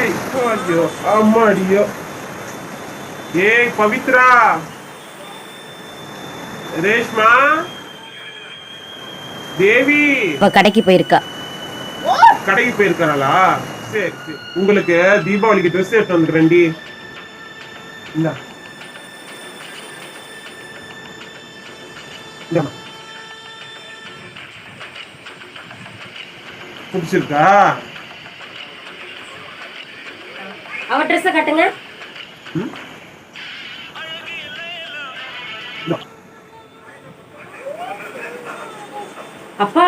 ஏய் ஐயோ. அம்மாடியோ ஏய் பவித்ரா. ரேஷ்மா. தேவி. இப்ப கடைக்கு போயிருக்கா. கடைக்கு போயிருக்காளா? சரி சரி. உங்களுக்கு தீபாவளிக்கு ட்ரெஸ் எடுத்து வந்துக்கிறேன்டி இந்தா. இந்தாம்மா. பிடிச்சிருக்கா? அவ ட்ரெஸ்ஸ காட்டுங்க. அப்பா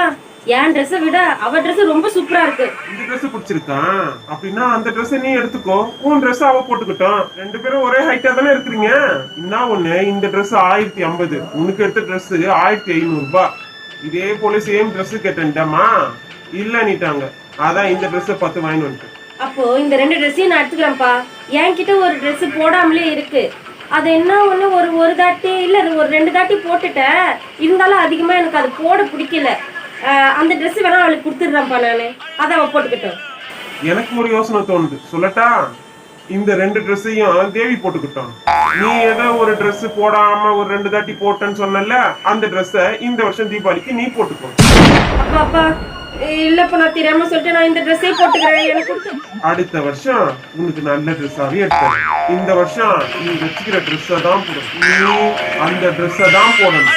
என் ட்ரெஸ்ஸை விட அவ Dress ரொம்ப சூப்பரா இருக்கு. இந்த Dress பிடிச்சிருக்கான் அப்படின்னா அந்த Dress நீ எடுத்துக்கோ. உன் Dress அவ போட்டுக்கிட்டோம். ரெண்டு பேரும் ஒரே ஹைட்டா தானே இருக்கிறீங்க? என்ன ஒண்ணு? இந்த Dress ஆயிரத்தி ஐம்பது. உனக்கு எடுத்த Dress ஆயிரத்தி ஐநூறு ரூபாய் இதே போல சேம் Dress கேட்டேன்டாமா? இல்லன்னிட்டாங்க. அதான் இந்த Dress பார்த்து வாங்கிட்டு வந்துட்டேன். அப்போ இந்த ரெண்டு ட்ரெஸ்ஸையும் நான் எடுத்துக்கிறேன்ப்பா. என்கிட்ட ஒரு ட்ரெஸ் போடாமலே இருக்கு. அது என்ன ஒண்ணு ஒரு ஒரு தாட்டி இல்ல அது ஒரு ரெண்டு தாட்டி போட்டுட்டேன் இருந்தாலும் அதிகமா எனக்கு அது போட பிடிக்கல. அந்த ட்ரெஸ் வேணா அவளுக்கு கொடுத்துடுறேன்ப்பா நானு. அதை அவ போட்டுக்கிட்டோம். எனக்கு ஒரு யோசனை தோணுது. சொல்லட்டா? இந்த ரெண்டு ட்ரெஸ்ஸையும் தேவி போட்டுக்கிட்டோம் நீ ஏதோ ஒரு Dress போடாம ஒரு ரெண்டு தாட்டி போட்டேன்னு சொன்னல அந்த Dress-அ இந்த வருஷம் தீபாவளிக்கு நீ போட்டுக்கோ. அப்பா இல்லப்பா நான் தெரியாம சொல்லிட்டு நான் இந்த ட்ரெஸ்ஸே போட்டுக்கிறேன் எனக்கு அடுத்த வருஷம் உனக்கு நல்ல ட்ரெஸ்ஸாவே எடுத்தேன் இந்த வருஷம் நீ வச்சுக்கிற ட்ரெஸ்ஸை தான் போடணும் நீ அந்த ட்ரெஸ்ஸை தான் போடணும்.